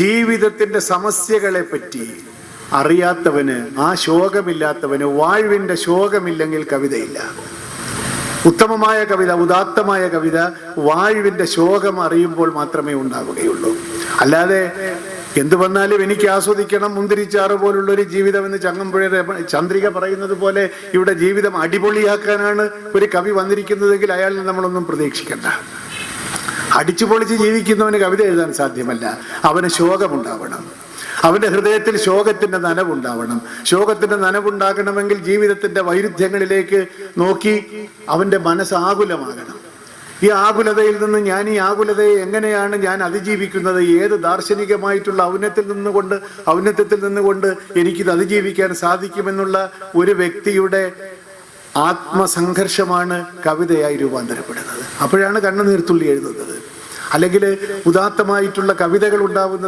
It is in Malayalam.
ജീവിതത്തിന്റെ സമസ്യകളെ പറ്റി അറിയാത്തവന് ആ ശോകമില്ലാത്തവന് വാഴ്വിന്റെ ശോകമില്ലെങ്കിൽ കവിതയില്ല. ഉത്തമമായ കവിത ഉദാത്തമായ കവിത വാഴ്വിന്റെ ശോകം അറിയുമ്പോൾ മാത്രമേ ഉണ്ടാവുകയുള്ളൂ. അല്ലാതെ എന്തു വന്നാലും എനിക്ക് ആസ്വദിക്കണം മുന്തിരിച്ചാറ് പോലുള്ള ഒരു ജീവിതം എന്ന് ചങ്ങമ്പുഴ ചന്ദ്രിക പറയുന്നത് പോലെ ഇവിടെ ജീവിതം അടിപൊളിയാക്കാനാണ് ഒരു കവി വന്നിരിക്കുന്നതെങ്കിൽ അയാളിൽ നമ്മളൊന്നും പ്രതീക്ഷിക്കണ്ട. അടിച്ചു പൊളിച്ച് ജീവിക്കുന്നവന് കവിത എഴുതാൻ സാധ്യമല്ല. അവന് ശോകമുണ്ടാവണം. അവന്റെ ഹൃദയത്തിൽ ശോകത്തിന്റെ നനവുണ്ടാവണം. ശോകത്തിന്റെ നനവുണ്ടാകണമെങ്കിൽ ജീവിതത്തിന്റെ വൈരുദ്ധ്യങ്ങളിലേക്ക് നോക്കി അവന്റെ മനസ്സ് ആകുലമാകണം. ഈ ആകുലതയിൽ നിന്ന് ഞാൻ ഈ ആകുലതയെ എങ്ങനെയാണ് ഞാൻ അതിജീവിക്കുന്നത്? ഏത് ദാർശനികമായിട്ടുള്ള ഔന്നത്തിൽ നിന്നുകൊണ്ട് ഔന്നത്യത്തിൽ നിന്നുകൊണ്ട് എനിക്കിത് അതിജീവിക്കാൻ സാധിക്കുമെന്നുള്ള ഒരു വ്യക്തിയുടെ ആത്മസംഘർഷമാണ് കവിതയായി രൂപാന്തരപ്പെടുന്നത്. അപ്പോഴാണ് കണ്ണുനീർത്തുള്ളി എഴുതുന്നത്. അല്ലെങ്കിൽ ഉദാത്തമായിട്ടുള്ള കവിതകൾ ഉണ്ടാവുന്നത്